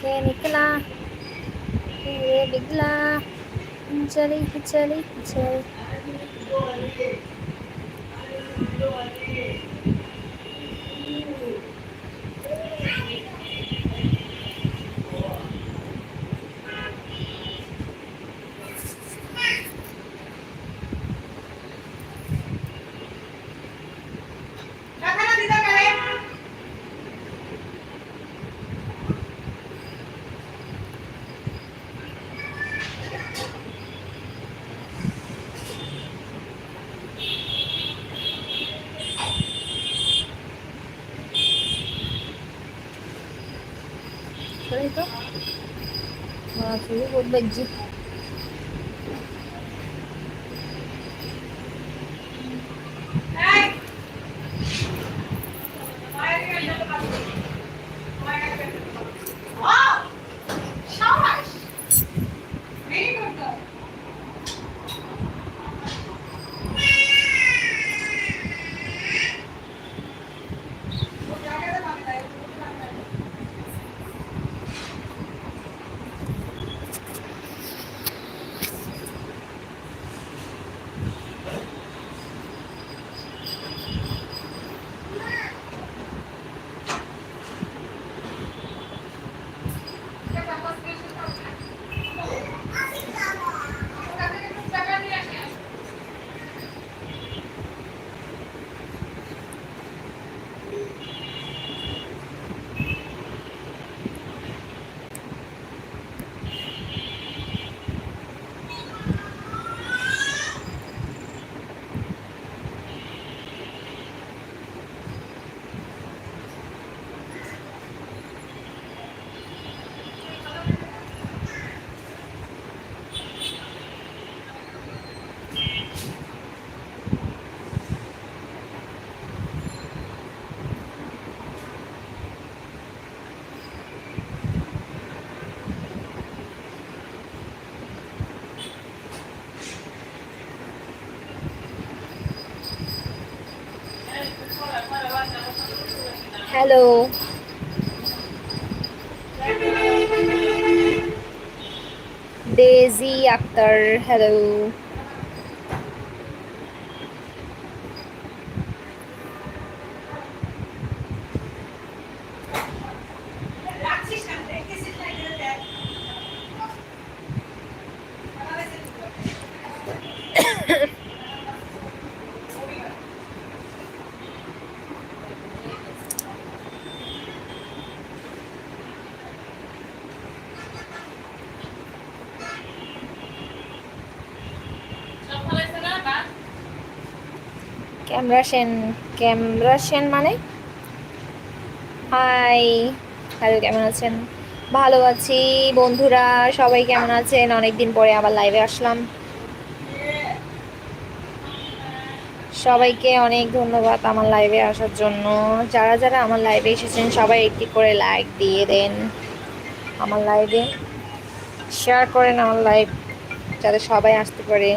के निकला ये डिगला चली चली चल bajji hello. Daisy Akter hello. Camera Sen camera সেন মানে? হাই হ্যালো কেমন আছেন? ভালো আছি বন্ধুরা, সবাই কেমন আছেন? অনেকদিন পরে আবার লাইভে আসলাম। সবাইকে অনেক ধন্যবাদ আমার লাইভে আসার জন্য। যারা যারা আমার লাইভে এসেছেন, সবাই একটি করে লাইক দিয়ে দেন আমার লাইভে শেয়ার করেন আমার লাইভ যাতে সবাই আসতে পারে।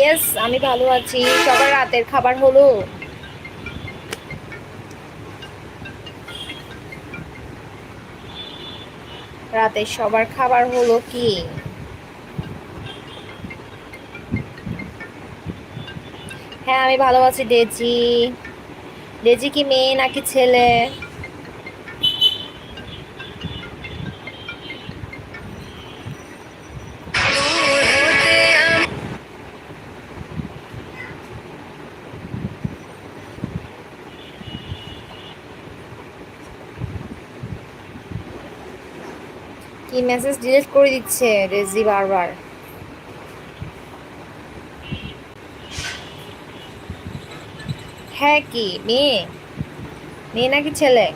ইয়েস আমি ভালো আছি। সবার রাতের খাবার হলো? রাতে সবার খাবার হলো কি? হ্যাঁ আমি ভালো আছি, ডেজি। ডেজি কি মেয়ে নাকি ছেলে? কি মেসেজ ডিলিট করে দিচ্ছে রেজি বারবার। হ্যাঁ কি? মেয়ে? মেয়ে নাকি ছেলে?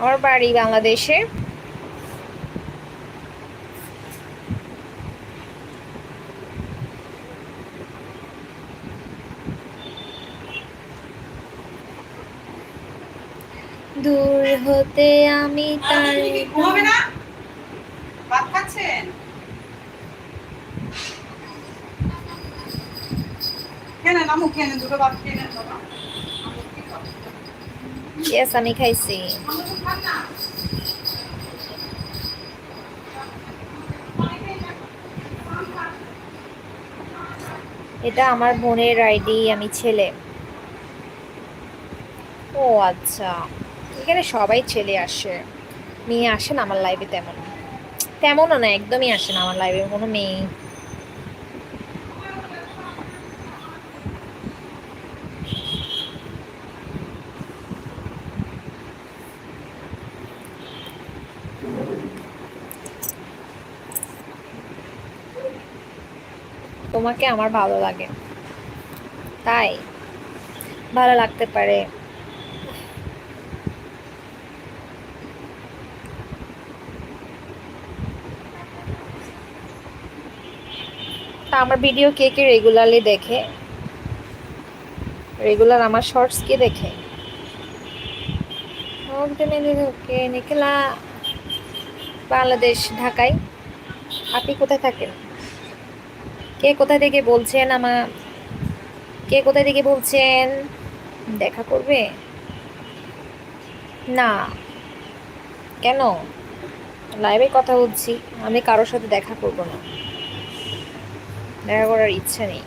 আমার বাড়ি বাংলাদেশে। হতে আমি তার ঘুমাবে না? ভাত খাচ্ছেন? ইয়েস আমি খাইছি। এটা আমার বোনের আইডি আমি ছেলে। ও আচ্ছা। এখানে সবাই ছেলে আসে। মেয়ে আসে না আমার লাইভে তেমন। তেমনও না একদমই আসে না আমার লাইভে কোনো মেয়ে। তোমাকে আমার ভালো লাগে। তাই, ভালো লাগতে পারে। তা আমার ভিডিও কে কে রেগুলারলি দেখে? রেগুলার আমার শর্টস কে দেখে? নিখিলা বাংলাদেশ, ঢাকায়। আপনি কোথায় থাকেন? কে কোথায় থেকে বলছেন আমার? কে কোথায় থেকে বলছেন? দেখা করবে? না। কেন? লাইভে কথা বলছি, আমি কারোর সাথে দেখা করব না। দেখা করার ইচ্ছা নেই।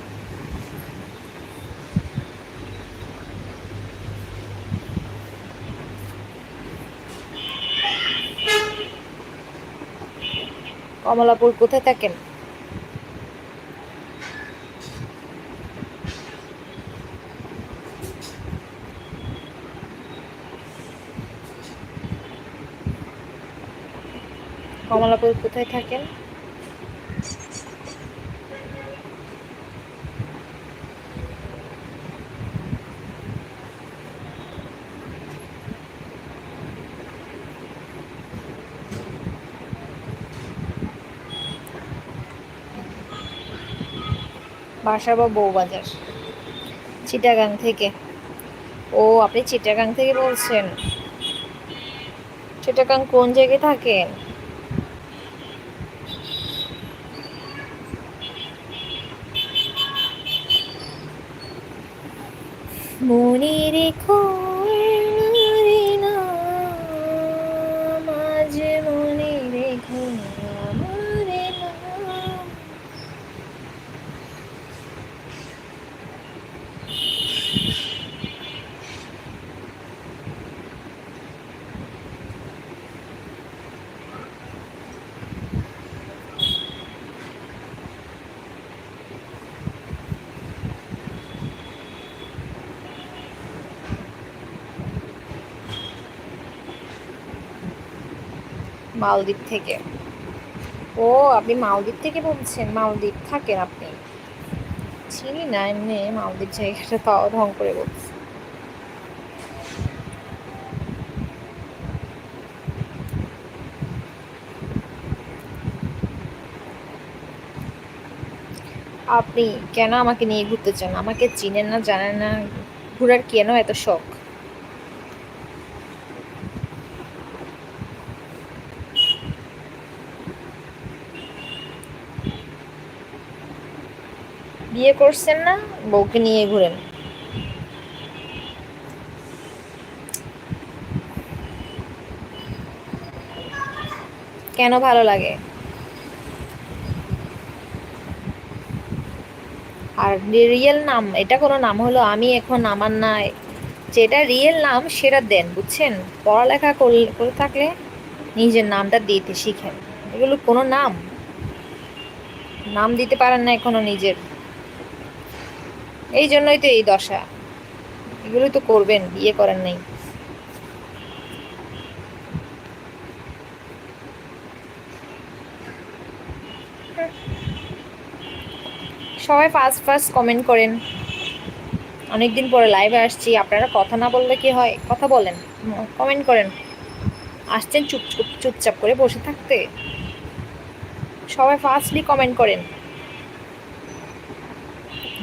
কমলাপুর কোথায় থাকেন? কমলাপুর কোথায় থাকেন? বাসা বা বউবাজার, চিটাগাং থেকে। ও, আপনি চিটাগাং থেকে বলছেন? চিটাগাং কোন জায়গায় থাকেন? মনে রেখো আমারে নাম, আজ মনে রেখো আমারে নাম। মালদ্বীপ থেকে। ও, আপনি মালদ্বীপ থেকে বলছেন? মালদ্বীপ থাকেন আপনি? চিনি না, এমনি মালদ্বীপ জায়গাটা তাও ঢং করে বলছি। আপনি কেন আমাকে নিয়ে ঘুরতে চান? আমাকে চিনেন না, জানেন না, ঘোরার কেন এত শখ? বিয়ে করছেন না? বউকে নিয়ে ঘুরেন। কেন ভালো লাগে? আর রিয়েল নাম, এটা কোনো নাম হলো আমি এখন আমার নাই। যেটা রিয়েল নাম, সেটা দেন, বুঝছেন? পড়ালেখা করে থাকলে নিজের নামটা দিতে শিখেন। এগুলো কোনো নাম। নাম দিতে পারেন না এখনও নিজের। এই জন্যই তো এই দশা। এগুলোই তো করবেন, বিয়ে করেন নাই। সবাই ফার্স্ট ফার্স্ট কমেন্ট করেন। অনেকদিন পরে লাইভে আসছি, আপনারা কথা না বললে কি হয়? কথা বলেন কমেন্ট করেন। আসছেন চুপ চুপ চুপচাপ করে বসে থাকতে। সবাই ফার্স্টলি কমেন্ট করেন।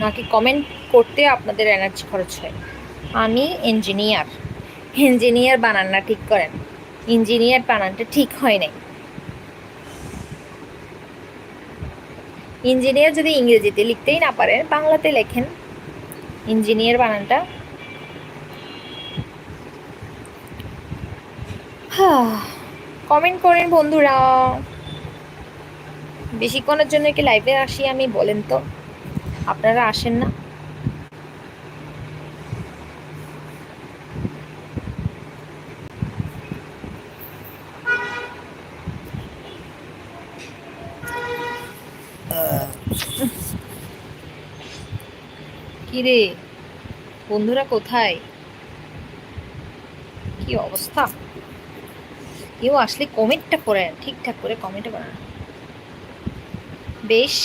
নাকি কমেন্ট করতে আপনাদের এনার্জি খরচ হয়। আমি ইঞ্জিনিয়ার ইঞ্জিনিয়ার বানানটা ঠিক করেন। ইঞ্জিনিয়ার বানানটা ঠিক হয় নাই। ইঞ্জিনিয়ার যদি ইংরেজিতে লিখতেই না পারেন বাংলাতে লেখেন। ইঞ্জিনিয়ার বানানটা কমেন্ট করেন বন্ধুরা। বেশিক্ষণের জন্য কি লাইভে আসি আমি, বলেন তো। আপনারা আসেন না। কিরে, বন্ধুরা কোথায়? কি অবস্থা? কেউ আসলে কমেন্টটা করেন, ঠিকঠাক করে কমেন্ট করেন। বেশ।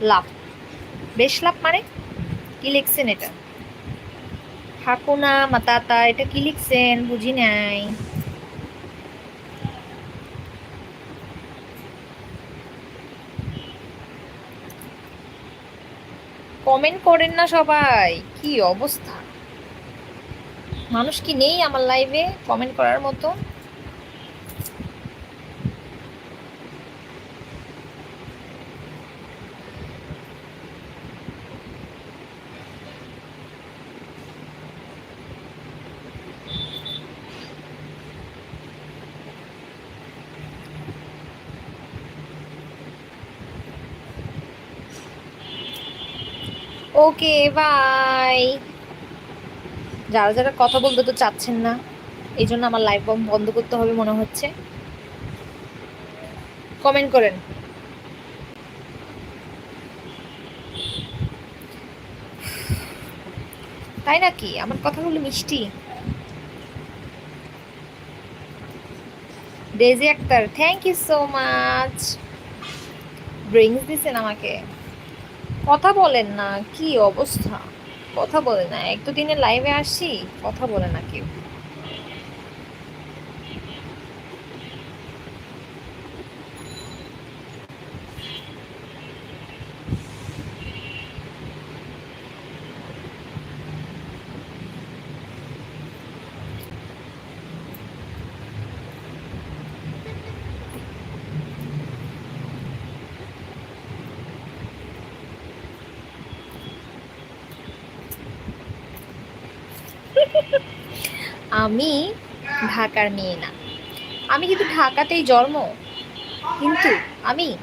লাভ বেশ লাভ মানে? কি লিখছেন এটা? হাকুনা, মাতাতা, এটা কি লিখছেন? বুঝি নাই। কমেন্ট করেন না সবাই, কি অবস্থা? মানুষ কি নেই আমার লাইভে কমেন্ট করার মতো? ওকে বাই যারা যারা কথা বলতে তো চাচ্ছেন না। এই জন্য আমার লাইভ বন্ধ করতে হবে মনে হচ্ছে। কমেন্ট করেন। তাই নাকি? আমার কথাগুলো মিষ্টি। Daisy Akter thank you so much drinks দিছেন আমাকে। কথা বলেন না, কি অবস্থা? কথা বলে না এক তো দিনে লাইভে আসি, কথা বলে না কেউ। আমি ঢাকার মেয়ে না। আমি কিন্তু ঢাকাতেই জন্ম। কিন্তু আমি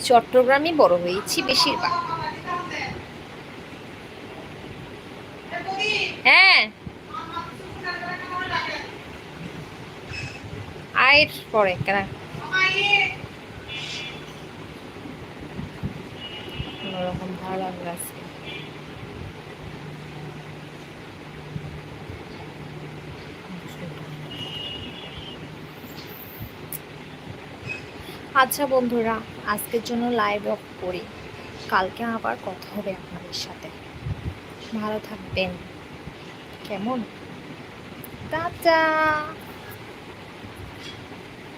চট্টগ্রামে বড় হয়েছি বেশিরভাগ। হ্যাঁ। আয়ের পরে, কেন? কোনোরকম ভালো লাগল আচ্ছা বন্ধুরা, আজকের জন্য লাইভ অফ করি। কালকে আবার কথা হবে আপনাদের সাথে। ভালো থাকবেন। কেমন? টাটা!